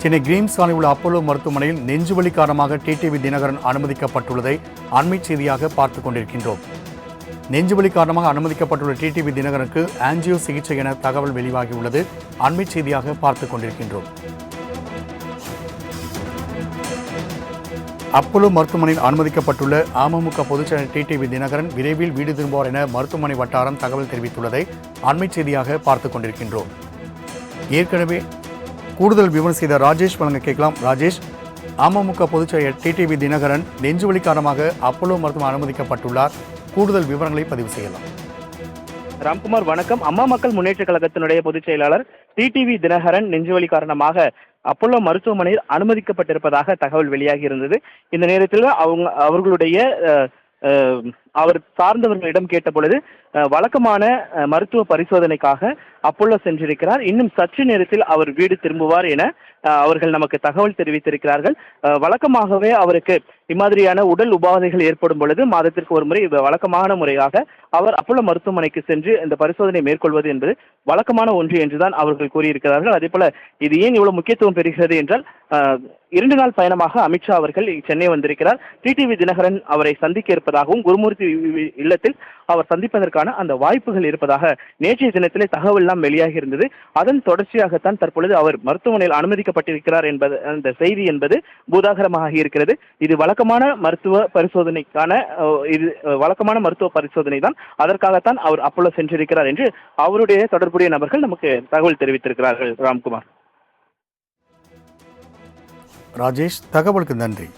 Chennai creams சாலை உள்ள Apollo மருத்துவமனையில் நெஞ்சுவலி காரணமாக டிடிவி தினகரன் அனுமதிக்கப்பட்டுள்ளதை அண்மை செய்தியாக பார்த்துக் கொண்டிருக்கின்றோம். நெஞ்சுவலி காரணமாக அனுமதிக்கப்பட்டுள்ள டிடிவி தினகரனுக்கு ஆன்ஜியோ சிகிச்சை என தகவல் வெளியாகியுள்ளது. அண்மை செய்தியாக பார்த்துக் கொண்டிருக்கின்றோம். அப்போலோ மருத்துவமனையில் அனுமதிக்கப்பட்டுள்ள அமமுக பொதுச்செயலர் டிடிவி தினகரன் விரைவில் வீடு திரும்புவார் என மருத்துவமனை வட்டாரம் தகவல் தெரிவித்துள்ளதை அண்மை செய்தியாக பார்த்துக் கொண்டிருக்கின்றோம். ஏற்கனவே கூடுதல் விவரம் செய்த ராஜேஷ் வழங்க கேட்கலாம். ராஜேஷ் அமமுக பொதுச்செயலர் டிடிவி தினகரன் நெஞ்சுவலி காரணமாக அப்போலோ மருத்துவம் அனுமதிக்கப்பட்டுள்ளார். கூடுதல் விவரங்களை பதிவு செய்யலாம். ராம்குமார் வணக்கம். அம்மா மக்கள் முன்னேற்ற கழகத்தினுடைய பொதுச் செயலாளர் டிடிவி தினகரன் நெஞ்சுவலி காரணமாக அப்போலோ மருத்துவமனையில் அனுமதிக்கப்பட்டிருப்பதாக தகவல் வெளியாகி இருந்தது. இந்த நேரத்தில் அவங்க அவர்களுடைய அவர் சார்ந்தவர்களிடம் கேட்ட பொழுது வழக்கமான மருத்துவ பரிசோதனைக்காக அப்போலோ சென்றிருக்கிறார். இன்னும் சற்று நேரத்தில் அவர் வீடு திரும்புவார் என அவர்கள் நமக்கு தகவல் தெரிவித்திருக்கிறார்கள். வழக்கமாகவே அவருக்கு இம்மாதிரியான உடல் உபாதைகள் ஏற்படும் பொழுது மாதத்திற்கு ஒரு முறை வழக்கமான முறையாக அவர் அப்போலோ மருத்துவமனைக்கு சென்று இந்த பரிசோதனை மேற்கொள்வது என்பது வழக்கமான ஒன்று என்றுதான் அவர்கள் கூறியிருக்கிறார்கள். அதே போல இது ஏன் இவ்வளவு முக்கியத்துவம் பெறுகிறது என்றால் இரண்டு நாள் பயணமாக அமித்ஷா அவர்கள் சென்னை வந்திருக்கிறார். டிடிவி தினகரன் அவரை சந்திக்க இருப்பதாகவும் குருமூர்த்தி இல்லத்தில் அவர் சந்திப்பதற்கான அந்த வாய்ப்புகள் இருப்பதாக நேற்றைய தினத்திலே தகவல் எல்லாம் வெளியாகி இருந்தது. அதன் தொடர்ச்சியாகத்தான் தற்பொழுது அவர் மருத்துவமனையில் அனுமதிக்கப்பட்டிருக்கிறார் என்பது அந்த செய்தி என்பது பூதாகரமாக இருக்கிறது. இது வழக்கமான மருத்துவ பரிசோதனைக்கான இது வழக்கமான மருத்துவ பரிசோதனை தான். அதற்காகத்தான் அவர் அப்போலோ சென்றிருக்கிறார் என்று அவருடைய தொடர்புடைய நபர்கள் நமக்கு தகவல் தெரிவித்திருக்கிறார்கள். ராம்குமார். ராஜேஷ் தகவலுக்கு நன்றி.